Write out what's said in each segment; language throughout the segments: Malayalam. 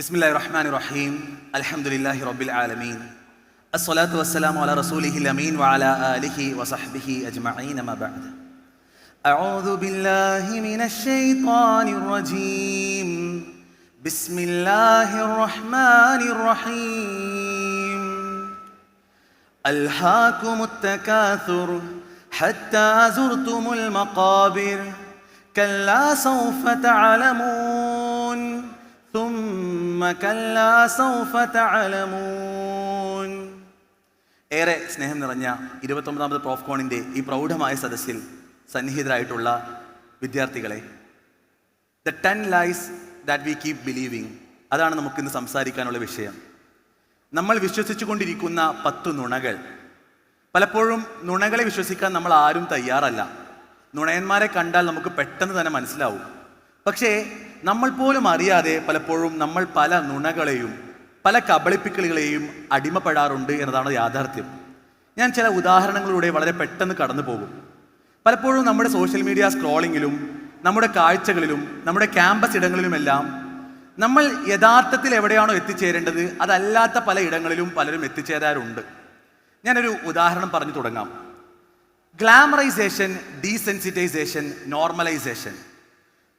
بسم الله الرحمن الرحيم الحمد لله رب العالمين الصلاة والسلام على رسوله الأمين وعلى آله وصحبه أجمعين ما بعد أعوذ بالله من الشيطان الرجيم بسم الله الرحمن الرحيم ألهاكم التكاثر حتى زرتم المقابر كلا سوف تعلمون ഏറെ സ്നേഹം നിറഞ്ഞ ഇരുപത്തൊമ്പതാമത് പ്രോഫ്കോണിന്റെ ഈ പ്രൗഢമായ സദസ്സിൽ സന്നിഹിതരായിട്ടുള്ള വിദ്യാർത്ഥികളെ the ten lies that we keep believing അതാണ് നമുക്കിന്ന് സംസാരിക്കാനുള്ള വിഷയം. നമ്മൾ വിശ്വസിച്ചുകൊണ്ടിരിക്കുന്ന പത്ത് നുണകൾ. പലപ്പോഴും നുണകളെ വിശ്വസിക്കാൻ നമ്മൾ ആരും തയ്യാറല്ല. നുണയന്മാരെ കണ്ടാൽ നമുക്ക് പെട്ടെന്ന് തന്നെ മനസ്സിലാവും. പക്ഷേ നമ്മൾ പോലും അറിയാതെ പലപ്പോഴും നമ്മൾ പല നുണകളെയും പല കബളിപ്പിക്കലുകളെയും അടിമപ്പെടാറുണ്ട് എന്നതാണ് യാഥാർത്ഥ്യം. ഞാൻ ചില ഉദാഹരണങ്ങളിലൂടെ വളരെ പെട്ടെന്ന് കടന്നു പോകും പലപ്പോഴും നമ്മുടെ സോഷ്യൽ മീഡിയ സ്ക്രോളിങ്ങിലും നമ്മുടെ കാഴ്ചകളിലും നമ്മുടെ ക്യാമ്പസ് ഇടങ്ങളിലുമെല്ലാം നമ്മൾ യഥാർത്ഥത്തിൽ എവിടെയാണോ എത്തിച്ചേരേണ്ടത് അതല്ലാത്ത പല ഇടങ്ങളിലും പലരും എത്തിച്ചേരാറുണ്ട്. ഞാനൊരു ഉദാഹരണം പറഞ്ഞു തുടങ്ങാം. ഗ്ലാമറൈസേഷൻ ഡീസെൻസിറ്റൈസേഷൻ നോർമലൈസേഷൻ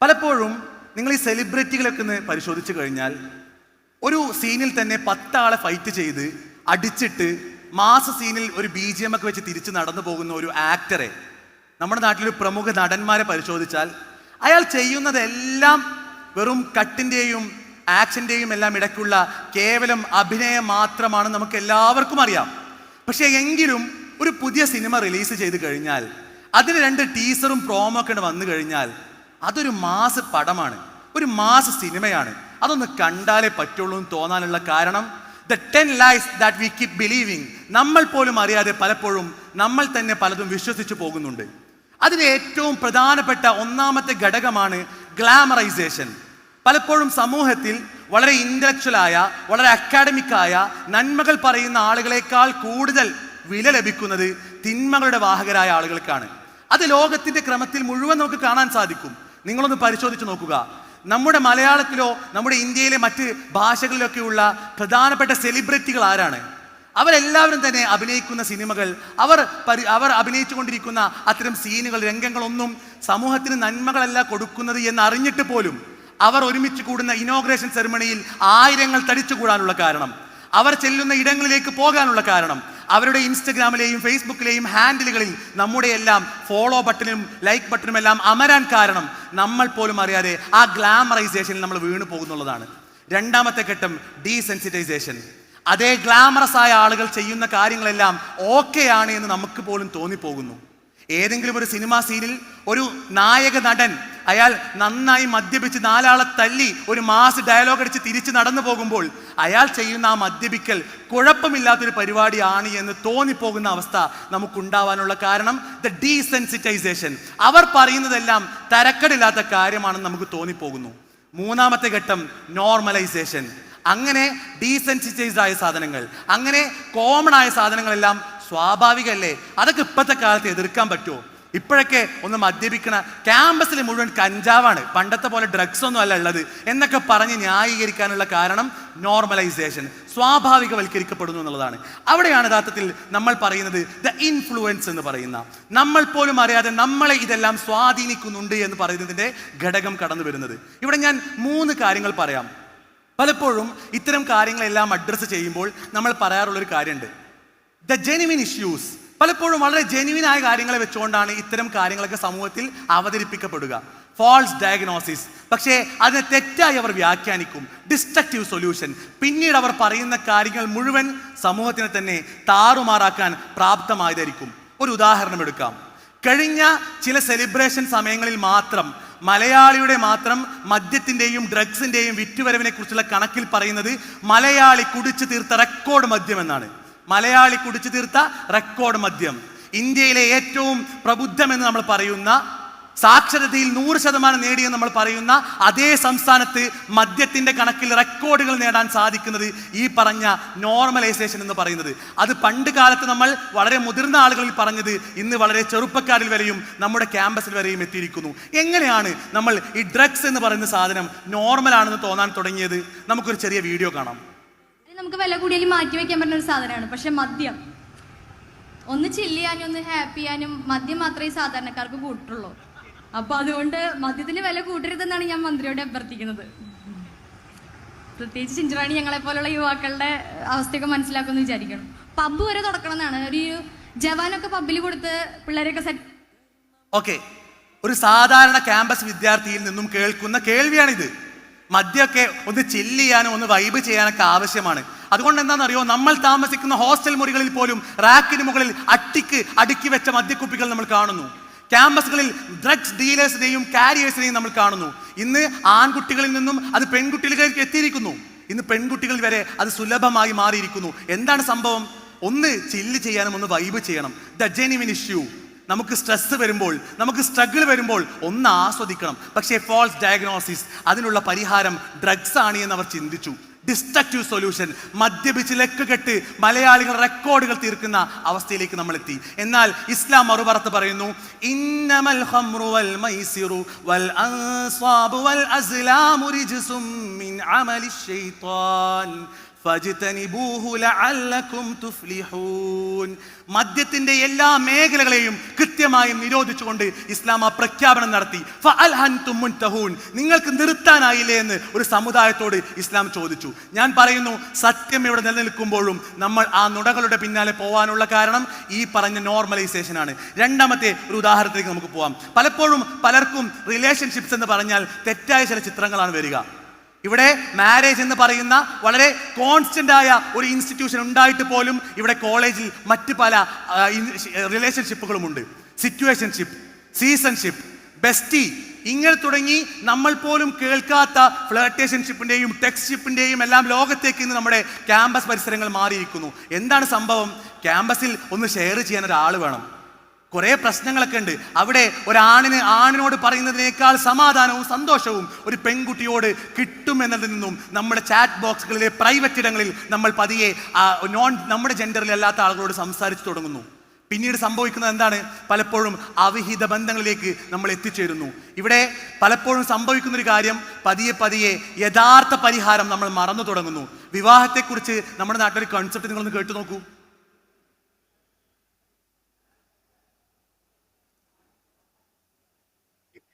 പലപ്പോഴും നിങ്ങൾ ഈ സെലിബ്രിറ്റികളൊക്കെ ഒന്ന് പരിശോധിച്ചു കഴിഞ്ഞാൽ ഒരു സീനിൽ തന്നെ പത്താളെ ഫൈറ്റ് ചെയ്ത് അടിച്ചിട്ട് മാസ സീനിൽ ഒരു ബി ജി എം ഒക്കെ വെച്ച് തിരിച്ച് നടന്നു പോകുന്ന ഒരു ആക്ടറെ നമ്മുടെ നാട്ടിലൊരു പ്രമുഖ നടന്മാരെ പരിശോധിച്ചാൽ അയാൾ ചെയ്യുന്നതെല്ലാം വെറും കട്ടിന്റെയും ആക്ഷന്റെയും എല്ലാം ഇടയ്ക്കുള്ള കേവലം അഭിനയം മാത്രമാണ് നമുക്ക് എല്ലാവർക്കും അറിയാം. പക്ഷേ എങ്കിലും ഒരു പുതിയ സിനിമ റിലീസ് ചെയ്ത് കഴിഞ്ഞാൽ അതിന് രണ്ട് ടീസറും പ്രോമോ ഒക്കെ വന്നു കഴിഞ്ഞാൽ അതൊരു മാസ് പടമാണ് ഒരു മാസ് സിനിമയാണ്. അതൊന്ന് കണ്ടാലേ പറ്റുള്ളൂ എന്ന് തോന്നാനുള്ള കാരണം the ten lies that we keep believing നമ്മൾ പോലും അറിയാതെ പലപ്പോഴും നമ്മൾ തന്നെ പലതും വിശ്വസിച്ചു പോകുന്നുണ്ട്. അതിന് ഏറ്റവും പ്രധാനപ്പെട്ട ഒന്നാമത്തെ ഘടകമാണ് ഗ്ലാമറൈസേഷൻ പലപ്പോഴും സമൂഹത്തിൽ വളരെ ഇന്റലക്ച്വലായ വളരെ അക്കാഡമിക്കായ നന്മകൾ പറയുന്ന ആളുകളെക്കാൾ കൂടുതൽ വില ലഭിക്കുന്നത് തിന്മകളുടെ വാഹകരായ ആളുകൾക്കാണ്. അത് ലോകത്തിന്റെ ക്രമത്തിൽ മുഴുവൻ നമുക്ക് കാണാൻ സാധിക്കും. നിങ്ങളൊന്ന് പരിശോധിച്ച് നോക്കുക. നമ്മുടെ മലയാളത്തിലോ നമ്മുടെ ഇന്ത്യയിലെ മറ്റ് ഭാഷകളിലൊക്കെയുള്ള പ്രധാനപ്പെട്ട സെലിബ്രിറ്റികൾ ആരാണ്? അവരെല്ലാവരും തന്നെ അഭിനയിക്കുന്ന സിനിമകൾ അവർ പരി അവർ അഭിനയിച്ചുകൊണ്ടിരിക്കുന്ന അത്തരം സീനുകൾ രംഗങ്ങളൊന്നും സമൂഹത്തിന് നന്മകളല്ല കൊടുക്കുന്നത് എന്ന് അറിഞ്ഞിട്ട് പോലും അവർ ഒരുമിച്ച് കൂടുന്ന ഇനോഗ്രേഷൻ സെറിമണിയിൽ ആയിരങ്ങൾ തടിച്ചുകൂടാനുള്ള കാരണം. അവർ ചെല്ലുന്ന ഇടങ്ങളിലേക്ക് പോകാനുള്ള കാരണം അവരുടെ ഇൻസ്റ്റഗ്രാമിലെയും ഫേസ്ബുക്കിലെയും ഹാൻഡിലുകളിൽ നമ്മുടെ എല്ലാം ഫോളോ ബട്ടനും ലൈക്ക് ബട്ടനും എല്ലാം അമരാൻ കാരണം നമ്മൾ പോലും അറിയാതെ ആ ഗ്ലാമറൈസേഷനിൽ നമ്മൾ വീണു പോകുന്നുള്ളതാണ്. രണ്ടാമത്തെ ഘട്ടം ഡീസെൻസിറ്റൈസേഷൻ അതേ ഗ്ലാമറസ് ആയ ആളുകൾ ചെയ്യുന്ന കാര്യങ്ങളെല്ലാം ഓക്കെ ആണ് എന്ന് നമുക്ക് പോലും തോന്നിപ്പോകുന്നു. ഏതെങ്കിലും ഒരു സിനിമാ സീനിൽ ഒരു നായക നടൻ അയാൾ നന്നായി മദ്യപിച്ച് നാലാളെ തല്ലി ഒരു മാസ് ഡയലോഗ് അടിച്ച് തിരിച്ച് നടന്നു പോകുമ്പോൾ അയാൾ ചെയ്യുന്ന ആ മദ്യപിക്കൽ കുഴപ്പമില്ലാത്തൊരു പരിപാടിയാണ് എന്ന് തോന്നിപ്പോകുന്ന അവസ്ഥ നമുക്കുണ്ടാവാനുള്ള കാരണം ദ ഡീസെൻസിറ്റൈസേഷൻ അവർ പറയുന്നതെല്ലാം തരക്കടില്ലാത്ത കാര്യമാണെന്ന് നമുക്ക് തോന്നിപ്പോകുന്നു. മൂന്നാമത്തെ ഘട്ടം നോർമലൈസേഷൻ അങ്ങനെ ഡീസെൻസിറ്റൈസ്ഡ് ആയ സാധനങ്ങൾ അങ്ങനെ കോമൺ ആയ സാധനങ്ങളെല്ലാം സ്വാഭാവികമല്ലേ അതൊക്കെ ഇപ്പോഴത്തെ കാലത്ത് എതിർക്കാൻ പറ്റുമോ? ഇപ്പോഴൊക്കെ ഒന്ന് മദ്യപിക്കണ ക്യാമ്പസിൽ മുഴുവൻ കഞ്ചാവാണ്. പണ്ടത്തെ പോലെ ഡ്രഗ്സ് ഒന്നും അല്ല ഉള്ളത്. എന്നൊക്കെ പറഞ്ഞ് ന്യായീകരിക്കാനുള്ള കാരണം നോർമലൈസേഷൻ സ്വാഭാവികവൽക്കരിക്കപ്പെടുന്നു എന്നുള്ളതാണ്. അവിടെയാണ് യഥാർത്ഥത്തിൽ നമ്മൾ പറയുന്നത് ദ ഇൻഫ്ലുവൻസ് എന്ന് പറയുന്ന. നമ്മൾ പോലും അറിയാതെ നമ്മളെ ഇതെല്ലാം സ്വാധീനിക്കുന്നുണ്ട് എന്ന് പറയുന്നതിന്റെ ഘടകം കടന്നു വരുന്നത്. ഇവിടെ ഞാൻ മൂന്ന് കാര്യങ്ങൾ പറയാം. പലപ്പോഴും ഇത്തരം കാര്യങ്ങളെല്ലാം അഡ്രസ്സ് ചെയ്യുമ്പോൾ നമ്മൾ പറയാറുള്ളൊരു കാര്യമുണ്ട്. ദ ജെനുവിൻ ഇഷ്യൂസ് പലപ്പോഴും വളരെ ജെനുവിൻ ആയ കാര്യങ്ങളെ വെച്ചുകൊണ്ടാണ് ഇത്തരം കാര്യങ്ങളൊക്കെ സമൂഹത്തിൽ അവതരിപ്പിക്കപ്പെടുക. ഫോൾസ് ഡയഗ്നോസിസ് പക്ഷേ അതിനെ തെറ്റായി അവർ വ്യാഖ്യാനിക്കും. ഡിസ്ട്രക്റ്റീവ് സൊല്യൂഷൻ പിന്നീട് അവർ പറയുന്ന കാര്യങ്ങൾ മുഴുവൻ സമൂഹത്തിനെ തന്നെ താറുമാറാക്കാൻ പ്രാപ്തമായതായിരിക്കും. ഒരു ഉദാഹരണം എടുക്കാം. കഴിഞ്ഞ ചില സെലിബ്രേഷൻ സമയങ്ങളിൽ മാത്രം മലയാളിയുടെ മാത്രം മദ്യത്തിന്റെയും ഡ്രഗ്സിന്റെയും വിറ്റുവരവിനെ കുറിച്ചുള്ള കണക്കിൽ പറയുന്നത് മലയാളി കുടിച്ചു തീർത്ത റെക്കോർഡ് മദ്യം എന്നാണ് മലയാളി കുടിച്ചു തീർത്ത റെക്കോർഡ് മദ്യം. ഇന്ത്യയിലെ ഏറ്റവും പ്രബുദ്ധമെന്ന് നമ്മൾ പറയുന്ന സാക്ഷരതയിൽ നൂറ് ശതമാനം നേടിയെന്ന് നമ്മൾ പറയുന്ന അതേ സംസ്ഥാനത്ത് മദ്യത്തിന്റെ കണക്കിൽ റെക്കോർഡുകൾ നേടാൻ സാധിക്കുന്നത് ഈ പറഞ്ഞ നോർമലൈസേഷൻ എന്ന് പറയുന്നത്. അത് പണ്ട് കാലത്ത് നമ്മൾ വളരെ മുതിർന്ന ആളുകളിൽ പറഞ്ഞത് ഇന്ന് വളരെ ചെറുപ്പക്കാരിൽ വരെയും നമ്മുടെ ക്യാമ്പസിൽ വരെയും എത്തിയിരിക്കുന്നു. എങ്ങനെയാണ് നമ്മൾ ഈ ഡ്രഗ്സ് എന്ന് പറയുന്ന സാധനം നോർമലാണെന്ന് തോന്നാൻ തുടങ്ങിയത്? നമുക്കൊരു ചെറിയ വീഡിയോ കാണാം. നമുക്ക് വില കൂടിയാലും മാറ്റി വെക്കാൻ പറ്റുന്ന ഒരു സാധനമാണ്. പക്ഷെ മദ്യം. ഒന്ന് ചില്ലിയാനും ഒന്ന് ഹാപ്പി ചെയ്യാനും മദ്യം മാത്രമേ ഈ സാധാരണക്കാർക്ക് കൂട്ടുള്ളൂ. അപ്പൊ അതുകൊണ്ട് മദ്യത്തിന് വില കൂട്ടരുതെന്നാണ് ഞാൻ മന്ത്രിയോട് അഭ്യർത്ഥിക്കുന്നത്. പ്രത്യേകിച്ച് ചിഞ്ചറാണി ഞങ്ങളെ പോലുള്ള യുവാക്കളുടെ അവസ്ഥയൊക്കെ മനസ്സിലാക്കുമെന്ന് വിചാരിക്കണം പബ്ബ് വരെ തുടക്കണം എന്നാണ് ഒരു ജവാനൊക്കെ പബ്ബിൽ കൊടുത്ത് പിള്ളേരെയൊക്കെ സെറ്റ് ഓക്കെ ഒരു സാധാരണ ക്യാമ്പസ് വിദ്യാർത്ഥിയിൽ നിന്നും കേൾക്കുന്ന കേൾവിയാണിത്. മദ്യമൊക്കെ ഒന്ന് ചില്ല് ചെയ്യാനും ഒന്ന് വൈബ് ചെയ്യാനൊക്കെ ആവശ്യമാണ്. അതുകൊണ്ട് എന്താണെന്നറിയോ? നമ്മൾ താമസിക്കുന്ന ഹോസ്റ്റൽ മുറികളിൽ പോലും റാക്കിന് മുകളിൽ അട്ടിക്ക് അടുക്കി വെച്ച മദ്യക്കുപ്പികൾ നമ്മൾ കാണുന്നു. ക്യാമ്പസുകളിൽ ഡ്രഗ്സ് ഡീലേഴ്സിനെയും കാരിയേഴ്സിനെയും നമ്മൾ കാണുന്നു. ഇന്ന് ആൺകുട്ടികളിൽ നിന്നും അത് പെൺകുട്ടികളിലേക്ക് എത്തിയിരിക്കുന്നു. ഇന്ന് പെൺകുട്ടികൾ വരെ അത് സുലഭമായി മാറിയിരിക്കുന്നു. എന്താണ് സംഭവം? ഒന്ന് ചില്ല് ചെയ്യാനും ഒന്ന് വൈബ് ചെയ്യണം. ദ ജെനുവിൻ ഇഷ്യൂ നമുക്ക് സ്ട്രെസ് വരുമ്പോൾ നമുക്ക് സ്ട്രഗിൾ വരുമ്പോൾ ഒന്ന് ആസ്വദിക്കണം. പക്ഷേ ഫോൾസ് ഡയഗ്നോസിസ് അതിനുള്ള പരിഹാരം ഡ്രഗ്സ് ആണ് എന്ന് അവർ ചിന്തിച്ചു. ഡിസ്ട്രക്റ്റീവ് സൊല്യൂഷൻ മദ്യപിച്ച് ലക്കുകെട്ട് മലയാളികൾ റെക്കോർഡുകൾ തീർക്കുന്ന അവസ്ഥയിലേക്ക് നമ്മൾ എത്തി. എന്നാൽ ഇസ്ലാം മറുപറത്ത് പറയുന്നു ഇന്നമൽ വൽ മൈസിറു വൽ അൻസാബു വൽ മിൻ മദ്യത്തിന്റെ എല്ലാ മേഖലകളെയും കൃത്യമായും നിരോധിച്ചുകൊണ്ട് ഇസ്ലാം ആ പ്രഖ്യാപനം നടത്തി. നിങ്ങൾക്ക് നിർത്താനായില്ലേ എന്ന് ഒരു സമുദായത്തോട് ഇസ്ലാം ചോദിച്ചു. ഞാൻ പറയുന്നു സത്യം ഇവിടെ നിലനിൽക്കുമ്പോഴും നമ്മൾ ആ നുടകളുടെ പിന്നാലെ പോകാനുള്ള കാരണം ഈ പറഞ്ഞ നോർമലൈസേഷൻ ആണ്. രണ്ടാമത്തെ ഒരു ഉദാഹരണത്തിലേക്ക് നമുക്ക് പോവാം. പലപ്പോഴും പലർക്കും റിലേഷൻഷിപ്സ് എന്ന് പറഞ്ഞാൽ തെറ്റായ ചില ചിത്രങ്ങളാണ് വരിക. ഇവിടെ മാരേജ് എന്ന് പറയുന്ന വളരെ കോൺസ്റ്റന്റ് ആയ ഒരു ഇൻസ്റ്റിറ്റ്യൂഷൻ ഉണ്ടായിട്ട് പോലും ഇവിടെ കോളേജിൽ മറ്റ് പല റിലേഷൻഷിപ്പുകളും ഉണ്ട് സിറ്റുവേഷൻഷിപ്പ് സീസൺഷിപ്പ് ബെസ്റ്റി ഇങ്ങനെ തുടങ്ങി നമ്മൾ പോലും കേൾക്കാത്ത ഫ്ലേട്ടേഷൻഷിപ്പിന്റെയും ടെക്സ്റ്റ്ഷിപ്പിന്റെയും എല്ലാം ലോകത്തേക്ക് ഇന്ന് നമ്മുടെ ക്യാമ്പസ് പരിസരങ്ങൾ മാറിയിരിക്കുന്നു. എന്താണ് സംഭവം? ക്യാമ്പസിൽ ഒന്ന് ഷെയർ ചെയ്യാൻ ഒരാൾ വേണം. കുറേ പ്രശ്നങ്ങളൊക്കെ ഉണ്ട്. അവിടെ ഒരാണിന് ആണിനോട് പറയുന്നതിനേക്കാൾ സമാധാനവും സന്തോഷവും ഒരു പെൺകുട്ടിയോട് കിട്ടുമെന്നതിൽ നിന്നും നമ്മുടെ ചാറ്റ് ബോക്സുകളിലെ പ്രൈവറ്റ് ഇടങ്ങളിൽ നമ്മൾ പതിയെ നോൺ നമ്മുടെ ജെൻഡറിലല്ലാത്ത ആളുകളോട് സംസാരിച്ചു തുടങ്ങുന്നു. പിന്നീട് സംഭവിക്കുന്നത് എന്താണ്? പലപ്പോഴും അവിഹിത ബന്ധങ്ങളിലേക്ക് നമ്മൾ എത്തിച്ചേരുന്നു. ഇവിടെ പലപ്പോഴും സംഭവിക്കുന്ന ഒരു കാര്യം പതിയെ പതിയെ യഥാർത്ഥ പരിഹാരം നമ്മൾ മറന്നു തുടങ്ങുന്നു. വിവാഹത്തെക്കുറിച്ച് നമ്മുടെ നാട്ടിലൊരു കൺസെപ്റ്റ് നിങ്ങളൊന്ന് കേട്ടു നോക്കൂ.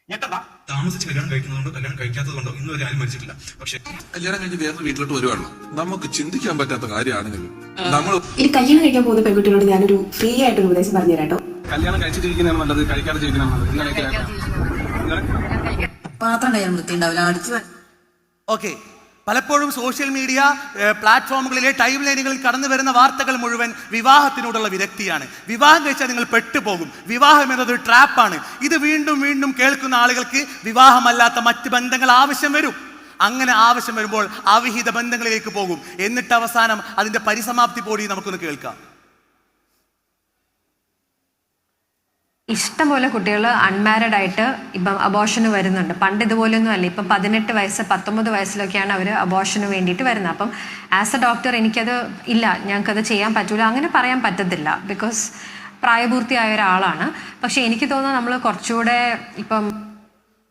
താമസിച്ച് കല്യാണം കഴിക്കുന്നതുകൊണ്ടോ കല്യാണം കഴിക്കാത്തതുകൊണ്ടോ ഇന്ന് വരെ ആരും മരിച്ചിട്ടില്ല. പക്ഷെ കല്യാണം കഴിഞ്ഞ് വേറെ വീട്ടിലോട്ട് വരുവാണല്ലോ. നമുക്ക് ചിന്തിക്കാൻ പറ്റാത്ത കാര്യമാണെങ്കിൽ നമ്മൾ ഇനി കല്യാണം കഴിക്കാൻ പോകുന്ന പെൺകുട്ടികളോട് ഞാനൊരു ഫ്രീ ആയിട്ടൊരു ഉപദേശം പറഞ്ഞു തരാട്ടോ കേട്ടോ. കല്യാണം കഴിച്ചു ജീവിക്കുന്നതാണ് നല്ലത്. കഴിക്കാതെ ജീവിക്കുന്നതാണ് നല്ലത് പാത്രം കഴിയാൻ വൃത്തിയുണ്ടാവില്ല അടിച്ചു ഓക്കെ പലപ്പോഴും സോഷ്യൽ മീഡിയ പ്ലാറ്റ്ഫോമുകളിലെ ടൈം ലൈനുകളിൽ കടന്നു വരുന്ന വാർത്തകൾ മുഴുവൻ വിവാഹത്തിനോടുള്ള വിരക്തിയാണ്. വിവാഹം കഴിച്ചാൽ നിങ്ങൾ പെട്ടുപോകും. വിവാഹം എന്നത് ട്രാപ്പാണ്. ഇത് വീണ്ടും വീണ്ടും കേൾക്കുന്ന ആളുകൾക്ക് വിവാഹമല്ലാത്ത മറ്റ് ബന്ധങ്ങൾ ആവശ്യം വരും. അങ്ങനെ ആവശ്യം വരുമ്പോൾ അവിഹിത ബന്ധങ്ങളിലേക്ക് പോകും. എന്നിട്ട് അവസാനം അതിന്റെ പരിസമാപ്തി പോടി നമുക്കൊന്ന് കേൾക്കാം. ഇഷ്ടംപോലെ കുട്ടികൾ അൺമാരിഡ് ആയിട്ട് ഇപ്പം അബോഷന് വരുന്നുണ്ട്. പണ്ട് ഇതുപോലെയൊന്നും അല്ല. ഇപ്പം പതിനെട്ട് വയസ്സ് പത്തൊമ്പത് വയസ്സിലൊക്കെയാണ് അവർ അബോഷന് വേണ്ടിയിട്ട് വരുന്നത്. അപ്പം ആസ് എ ഡോക്ടർ എനിക്കത് ഇല്ല. ഞങ്ങൾക്കത് ചെയ്യാൻ പറ്റൂല. അങ്ങനെ പറയാൻ പറ്റത്തില്ല. ബിക്കോസ് പ്രായപൂർത്തിയായ ഒരാളാണ്. പക്ഷെ എനിക്ക് തോന്നുന്നു നമ്മൾ കുറച്ചുകൂടെ ഇപ്പം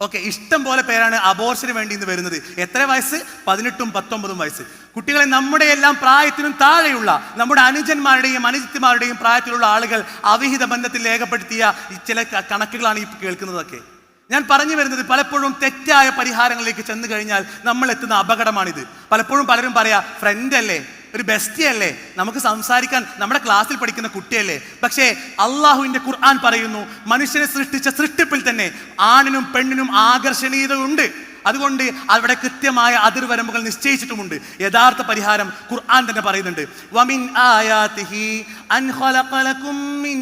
ഓക്കെ ഇഷ്ടം പോലെ പേരാണ് അബോർഷന് വേണ്ടി ഇന്ന് വരുന്നത്. എത്ര വയസ്സ്? പതിനെട്ടും പത്തൊമ്പതും വയസ്സ്. കുട്ടികളെ നമ്മുടെ എല്ലാം പ്രായത്തിനും താഴെയുള്ള നമ്മുടെ അനുജന്മാരുടെയും അനുജിത്തിമാരുടെയും പ്രായത്തിലുള്ള ആളുകൾ അവിഹിത ബന്ധത്തിൽ രേഖപ്പെടുത്തിയ ചില കണക്കുകളാണ് ഈ കേൾക്കുന്നതൊക്കെ. ഞാൻ പറഞ്ഞു വരുന്നത് പലപ്പോഴും തെറ്റായ പരിഹാരങ്ങളിലേക്ക് ചെന്ന് കഴിഞ്ഞാൽ നമ്മൾ എത്തുന്ന അപകടമാണിത്. പലപ്പോഴും പലരും പറയാ ഫ്രണ്ട് അല്ലേ? ഒരു ബെസ്റ്റിയല്ലേ? നമുക്ക് സംസാരിക്കാൻ നമ്മുടെ ക്ലാസ്സിൽ പഠിക്കുന്ന കുട്ടിയല്ലേ? പക്ഷേ അള്ളാഹുവിന്റെ ഖുർആൻ പറയുന്നു മനുഷ്യനെ സൃഷ്ടിച്ച സൃഷ്ടിപ്പിൽ തന്നെ ആണിനും പെണ്ണിനും ആകർഷണീയത ഉണ്ട് അതുകൊണ്ട് അവിടെ കൃത്യമായ അതിർവരമ്പുകൾ നിശ്ചയിച്ചിട്ടുമുണ്ട്. യഥാർത്ഥ പരിഹാരം ഖുർആൻ തന്നെ പറയുന്നുണ്ട്. വമിൻ ആയാതിഹി അൻ മിൻ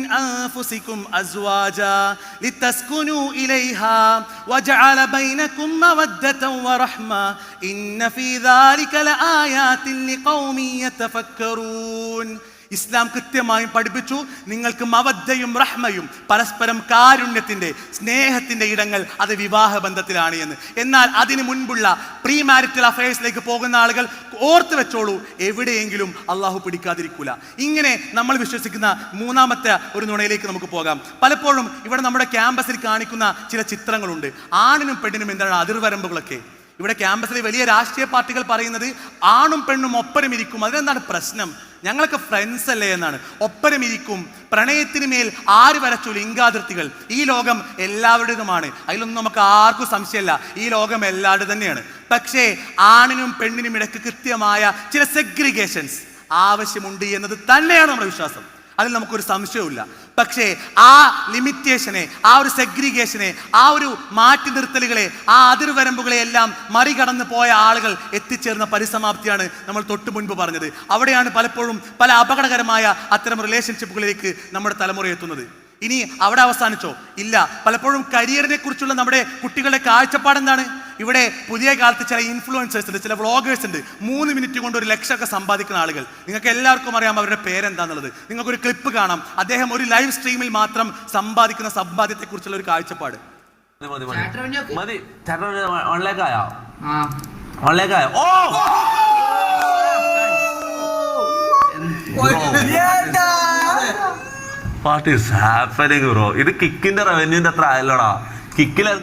ഇലൈഹാ വജഅല ബൈനകും വറഹ്മ ഫീ ദാലിക ഇസ്ലാം കൃത്യമായും പഠിപ്പിച്ചു. നിങ്ങൾക്ക് മവദ്ധയും റഹ്മയും പരസ്പരം കാരുണ്യത്തിന്റെ സ്നേഹത്തിന്റെ ഇടങ്ങൾ അത് വിവാഹ ബന്ധത്തിലാണ് എന്ന്. എന്നാൽ അതിന് മുൻപുള്ള പ്രീ മാരിറ്റൽ അഫയേഴ്സിലേക്ക് പോകുന്ന ആളുകൾ ഓർത്ത് വെച്ചോളൂ എവിടെയെങ്കിലും അള്ളാഹു പിടിക്കാതിരിക്കൂല. ഇങ്ങനെ നമ്മൾ വിശ്വസിക്കുന്ന മൂന്നാമത്തെ ഒരു നുണയിലേക്ക് നമുക്ക് പോകാം. പലപ്പോഴും ഇവിടെ നമ്മുടെ ക്യാമ്പസിൽ കാണിക്കുന്ന ചില ചിത്രങ്ങളുണ്ട്. ആണിനും പെണ്ണിനും എന്താണ് അതിർവരമ്പുകളൊക്കെ? ഇവിടെ ക്യാമ്പസിലെ വലിയ രാഷ്ട്രീയ പാർട്ടികൾ പറയുന്നത് ആണും പെണ്ണും ഒപ്പരം ഇരിക്കും അതിനെന്താണ് പ്രശ്നം? ഞങ്ങളൊക്കെ ഫ്രണ്ട്സ് അല്ലേ എന്നാണ്. ഒപ്പരം ഇരിക്കും പ്രണയത്തിന് മേൽ ആര് വരച്ചു ലിംഗാതിർത്തികൾ? ഈ ലോകം എല്ലാവരുടേതുമാണ്. അതിലൊന്നും നമുക്ക് ആർക്കും സംശയമല്ല. ഈ ലോകം എല്ലാവരുടെ തന്നെയാണ്. പക്ഷേ ആണിനും പെണ്ണിനും ഇടയ്ക്ക് കൃത്യമായ ചില സെഗ്രിഗേഷൻസ് ആവശ്യമുണ്ട് എന്നത് തന്നെയാണ് നമ്മുടെ വിശ്വാസം. അതിൽ നമുക്കൊരു സംശയവുമില്ല. പക്ഷേ ആ ലിമിറ്റേഷനെ ആ ഒരു സെഗ്രിഗേഷനെ ആ ഒരു മാറ്റി നിർത്തലുകളെ ആ അതിർവരമ്പുകളെ എല്ലാം മറികടന്ന് പോയ ആളുകൾ എത്തിച്ചേർന്ന പരിസമാപ്തിയാണ് നമ്മൾ തൊട്ടു മുൻപ് പറഞ്ഞത്. അവിടെയാണ് പലപ്പോഴും പല അപകടകരമായ അത്തരം റിലേഷൻഷിപ്പുകളിലേക്ക് നമ്മുടെ തലമുറ എത്തുന്നത്. ഇനി അവിടെ അവസാനിച്ചോ? ഇല്ല. പലപ്പോഴും കരിയറിനെ കുറിച്ചുള്ള നമ്മുടെ കുട്ടികളുടെ കാഴ്ചപ്പാട് എന്താണ്? ഇവിടെ പുതിയ കാലത്ത് ചില ഇൻഫ്ലുവൻസേഴ്സ് ഉണ്ട് ചില വ്ളോഗേഴ്സ് ഉണ്ട്. മൂന്ന് മിനിറ്റ് കൊണ്ട് ഒരു ലക്ഷമൊക്കെ സമ്പാദിക്കുന്ന ആളുകൾ. നിങ്ങൾക്ക് എല്ലാവർക്കും അറിയാം അവരുടെ പേരെന്താന്നുള്ളത്. നിങ്ങൾക്കൊരു ക്ലിപ്പ് കാണാം. അദ്ദേഹം ഒരു ലൈവ് സ്ട്രീമിൽ മാത്രം സമ്പാദിക്കുന്ന സമ്പാദ്യത്തെ കുറിച്ചുള്ള ഒരു കാഴ്ചപ്പാട്. മതി ഓൺലൈക്കായോ ഓൺലൈക്കായോ oh! What is happening bro ഇത് കിക്കിന്റെ റവന്യൂന്റെ അത്ര ആയല്ലോടാ. കിക്കിലെ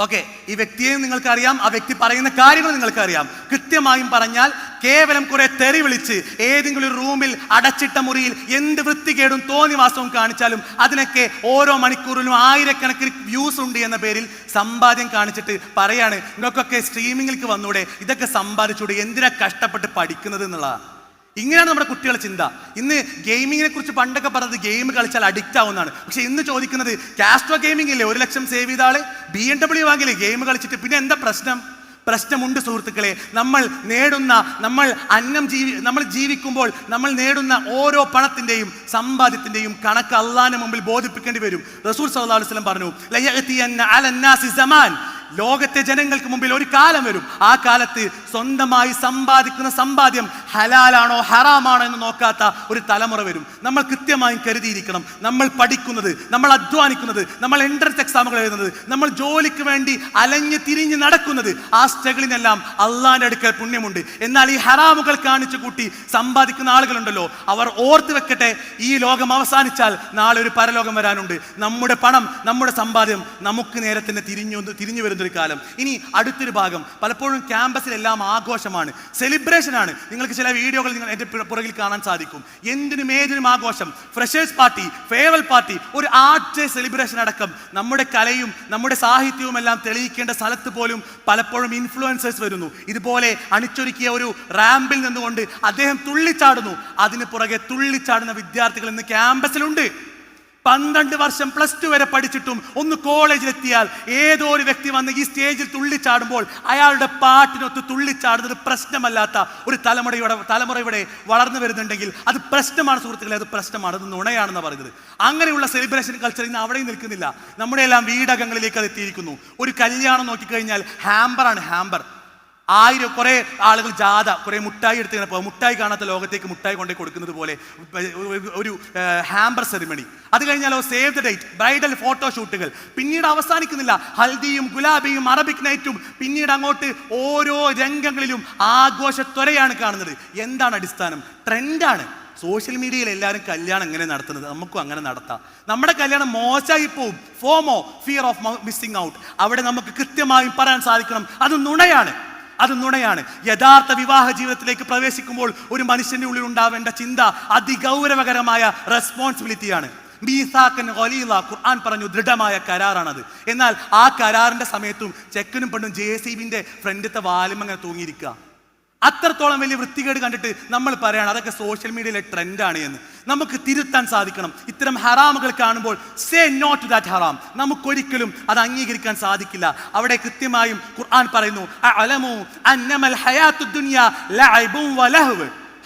ഓക്കെ ഈ വ്യക്തിയെ നിങ്ങൾക്കറിയാം ആ വ്യക്തി പറയുന്ന കാര്യങ്ങൾ നിങ്ങൾക്കറിയാം. കൃത്യമായും പറഞ്ഞാൽ കേവലം കുറെ തെറി വിളിച്ച് ഏതെങ്കിലും ഒരു റൂമിൽ അടച്ചിട്ട മുറിയിൽ എന്ത് വൃത്തികേടും തോന്നിവാസവും കാണിച്ചാലും അതിനൊക്കെ ഓരോ മണിക്കൂറിലും ആയിരക്കണക്കിന് വ്യൂസ് ഉണ്ട് എന്ന പേരിൽ സമ്പാദ്യം കാണിച്ചിട്ട് പറയാണ് നിങ്ങൾക്കൊക്കെ സ്ട്രീമിങ്ങിലേക്ക് വന്നൂടെ ഇതൊക്കെ സമ്പാദിച്ചൂടെ എന്തിനാ കഷ്ടപ്പെട്ട് പഠിക്കുന്നത്? എന്നുള്ളതാണ് ഇങ്ങനെയാണ് നമ്മുടെ കുട്ടികളുടെ ചിന്ത. ഇന്ന് ഗെയിമിങ്ങിനെ കുറിച്ച് പണ്ടൊക്കെ പറഞ്ഞത് ഗെയിം കളിച്ചാൽ അഡിക്റ്റ് ആവുന്നതാണ്. പക്ഷെ ഇന്ന് ചോദിക്കുന്നത് കാസ്ട്രോ ഗെയിമിംഗ് ഇല്ലേ? ഒരു ലക്ഷം സേവ് ചെയ്ത ബി എം ഡബ്ല്യു വാങ്ങില്ലേ? ഗെയിം കളിച്ചിട്ട് പിന്നെ എന്താ പ്രശ്നം? പ്രശ്നമുണ്ട് സുഹൃത്തുക്കളെ. നമ്മൾ നേടുന്ന നമ്മൾ അന്നം ജീവി നമ്മൾ ജീവിക്കുമ്പോൾ നമ്മൾ നേടുന്ന ഓരോ പണത്തിന്റെയും സമ്പാദ്യത്തിന്റെയും കണക്ക് അള്ളാഹിന് മുമ്പിൽ ബോധിപ്പിക്കേണ്ടി വരും. റസൂൽ സല്ലല്ലാഹു അലൈഹി വസല്ലം പറഞ്ഞു "ലയഅതിയന്ന അലന്നാസി സമാൻ. ലോകത്തെ ജനങ്ങൾക്ക് മുമ്പിൽ ഒരു കാലം വരും. ആ കാലത്ത് സ്വന്തമായി സമ്പാദിക്കുന്ന സമ്പാദ്യം ഹലാലാണോ ഹറാമാണോ എന്ന് നോക്കാത്ത ഒരു തലമുറ വരും. നമ്മൾ കൃത്യമായും കരുതിയിരിക്കണം. നമ്മൾ പഠിക്കുന്നത് നമ്മൾ അധ്വാനിക്കുന്നത് നമ്മൾ എൻട്രൻസ് എക്സാമുകൾ എഴുതുന്നത് നമ്മൾ ജോലിക്ക് വേണ്ടി അലഞ്ഞ് തിരിഞ്ഞ് നടക്കുന്നത് ആ സ്ട്രഗിളിനെല്ലാം അള്ളാന്റെ അടുക്കൽ പുണ്യമുണ്ട്. എന്നാൽ ഈ ഹറാമുകൾ കാണിച്ചു കൂട്ടി സമ്പാദിക്കുന്ന ആളുകളുണ്ടല്ലോ അവർ ഓർത്ത് വെക്കട്ടെ ഈ ലോകം അവസാനിച്ചാൽ നാളെ ഒരു പരലോകം വരാനുണ്ട്. നമ്മുടെ പണം നമ്മുടെ സമ്പാദ്യം നമുക്ക് നേരത്തിന് തിരിഞ്ഞു തിരിഞ്ഞു തിരിഞ്ഞു വരുന്നൊരു കാലം. ഇനി അടുത്തൊരു ഭാഗം. പലപ്പോഴും ക്യാമ്പസിലെല്ലാം ആഘോഷമാണ്. സെലിബ്രേഷൻ ആണ്. നിങ്ങൾക്ക് ചില വീഡിയോകൾ നിങ്ങൾ എന്റെ പുറകിൽ കാണാൻ സാധിക്കും. എന്തിനും ഏതിനും ആഘോഷം. ഫ്രഷേഴ്സ് പാർട്ടി ഫേവൽ പാർട്ടി ഒരു ആർട്ട് സെലിബ്രേഷൻ അടക്കം. നമ്മുടെ കലയും നമ്മുടെ സാഹിത്യവും എല്ലാം തെളിയിക്കേണ്ട സ്ഥലത്ത് പോലും പലപ്പോഴും ഇൻഫ്ലുവൻസേഴ്സ് വരുന്നു. ഇതുപോലെ അണിച്ചൊരുക്കിയ ഒരു റാമ്പിൽ നിന്നുകൊണ്ട് അദ്ദേഹം തുള്ളിച്ചാടുന്നു. അതിന് പുറകെ തുള്ളിച്ചാടുന്ന വിദ്യാർത്ഥികൾ ഇന്ന് ക്യാമ്പസിലുണ്ട്. പന്ത്രണ്ട് വർഷം പ്ലസ് ടു വരെ പഠിച്ചിട്ടും ഒന്ന് കോളേജിലെത്തിയാൽ ഏതോ ഒരു വ്യക്തി വന്ന് ഈ സ്റ്റേജിൽ തുള്ളിച്ചാടുമ്പോൾ അയാളുടെ പാട്ടിനൊത്ത് തുള്ളിച്ചാടുന്നത് പ്രശ്നമല്ലാത്ത ഒരു തലമുറയുടെ തലമുറ ഇവിടെ വളർന്നു വരുന്നുണ്ടെങ്കിൽ അത് പ്രശ്നമാണ് സുഹൃത്തുക്കളെ അത് പ്രശ്നമാണ്. അത് നുണയാണെന്ന് പറയുന്നത്. അങ്ങനെയുള്ള സെലിബ്രേഷൻ കൾച്ചർ ഇന്ന് അവിടെയും നിൽക്കുന്നില്ല. നമ്മുടെ എല്ലാം വീടകങ്ങളിലേക്ക് അത് എത്തിയിരിക്കുന്നു. ഒരു കല്യാണം നോക്കിക്കഴിഞ്ഞാൽ ഹാമ്പറാണ് ഹാമ്പർ ആയിരം കുറെ ആളുകൾ ജാഥ കുറെ മുട്ടായി എടുത്ത് ഇങ്ങനെ പോകും. മുട്ടായി കാണാത്ത ലോകത്തേക്ക് മുട്ടായി കൊണ്ടേ കൊടുക്കുന്നത് പോലെ ഒരു ഹാമ്പർ സെറിമണി. അത് കഴിഞ്ഞാലോ സേവ് ദ ഡേറ്റ് ബ്രൈഡൽ ഫോട്ടോഷൂട്ടുകൾ. പിന്നീട് അവസാനിക്കുന്നില്ല ഹൽദിയും ഗുലാബിയും അറബിക് നൈറ്റും. പിന്നീട് അങ്ങോട്ട് ഓരോ രംഗങ്ങളിലും ആഘോഷത്വരയാണ് കാണുന്നത്. എന്താണ് അടിസ്ഥാനം? ട്രെൻഡാണ്. സോഷ്യൽ മീഡിയയിൽ എല്ലാവരും കല്യാണം എങ്ങനെ നടത്തുന്നത്? നമുക്കും അങ്ങനെ നടത്താം. നമ്മുടെ കല്യാണം മോശമായി പോവും. FOMO fear of missing out. അവിടെ നമുക്ക് കൃത്യമായും പറയാൻ സാധിക്കണം. അത് നുണയാണ്. അത് നുണയാണ്. യഥാർത്ഥ വിവാഹ ജീവിതത്തിലേക്ക് പ്രവേശിക്കുമ്പോൾ ഒരു മനുഷ്യന്റെ ഉള്ളിൽ ഉണ്ടാവേണ്ട ചിന്ത അതിഗൗരവകരമായ റെസ്പോൺസിബിലിറ്റിയാണ് ഖുർആൻ പറഞ്ഞു ദൃഢമായ കരാറാണത്. എന്നാൽ ആ കരാറിന്റെ സമയത്തും ചെക്കനും പെണ്ണും ജെ സി ബിന്റെ ഫ്രണ്ടിത്തെ വാലും അങ്ങനെ തൂങ്ങിയിരിക്കുക. അത്രത്തോളം വലിയ വൃത്തികേട് കണ്ടിട്ട് നമ്മൾ പറയാണ് അതൊക്കെ സോഷ്യൽ മീഡിയയിലെ ട്രെൻഡാണ് എന്ന്. നമുക്ക് തിരുത്താൻ സാധിക്കണം. ഇത്തരം ഹറാമുകൾ കാണുമ്പോൾ സേ നോട്ട് ടു ദാറ്റ് ഹറാം നമുക്കൊരിക്കലും അത് അംഗീകരിക്കാൻ സാധിക്കില്ല. അവിടെ കൃത്യമായും ഖുർആൻ പറയുന്നു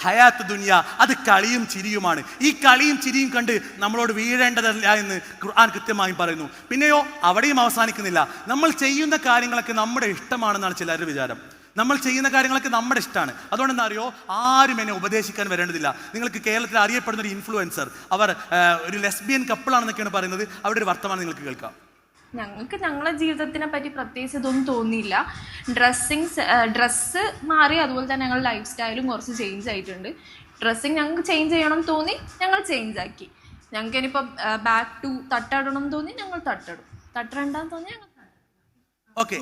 ഹയാത്ത് ദുനിയ അത് കളിയും ചിരിയുമാണ്. ഈ കളിയും ചിരിയും കണ്ട് നമ്മളോട് വീഴേണ്ടതല്ല എന്ന് ഖുർആൻ കൃത്യമായും പറയുന്നു. പിന്നെയോ അവിടെയും അവസാനിക്കുന്നില്ല. നമ്മൾ ചെയ്യുന്ന കാര്യങ്ങളൊക്കെ നമ്മുടെ ഇഷ്ടമാണെന്നാണ് ചിലരുടെ വിചാരം. നമ്മൾ ചെയ്യുന്ന കാര്യങ്ങളൊക്കെ നമ്മുടെ ഇഷ്ടമാണ്. അതുകൊണ്ട് എന്താ അറിയോ? ആരും എന്നെ ഉപദേശിക്കാൻ വരേണ്ടതില്ല. നിങ്ങൾക്ക് കേരളത്തിൽ അറിയപ്പെടുന്ന ഒരു ഇൻഫ്ലുവൻസർ അവർ ഒരു ലെസ്ബിയൻ കപ്പിളാണെന്നൊക്കെയാണ് പറയുന്നത്. അവിടെ ഒരു വർത്തമാനം നിങ്ങൾക്ക് കേൾക്കാം. ഞങ്ങൾക്ക് ഞങ്ങളെ ജീവിതത്തിനെ പറ്റി പ്രത്യേകിച്ച് ഇതൊന്നും തോന്നിയില്ല. ഡ്രസ്സിങ് ഡ്രസ്സ് മാറി അതുപോലെ തന്നെ ഞങ്ങളുടെ ലൈഫ് സ്റ്റൈലും കുറച്ച് ചേഞ്ച് ആയിട്ടുണ്ട്. ഡ്രസ്സിങ് ഞങ്ങൾക്ക് ചേഞ്ച് ചെയ്യണം തോന്നി ഞങ്ങൾ ചേഞ്ച് ആക്കി. ഞങ്ങൾക്ക് ഇനിയിപ്പോൾ ബാക്ക് ടു തട്ടടണം തോന്നി ഞങ്ങൾ തട്ടടും തട്ടിടണ്ടെന്ന് തോന്നി ഞങ്ങൾ. ഓക്കെ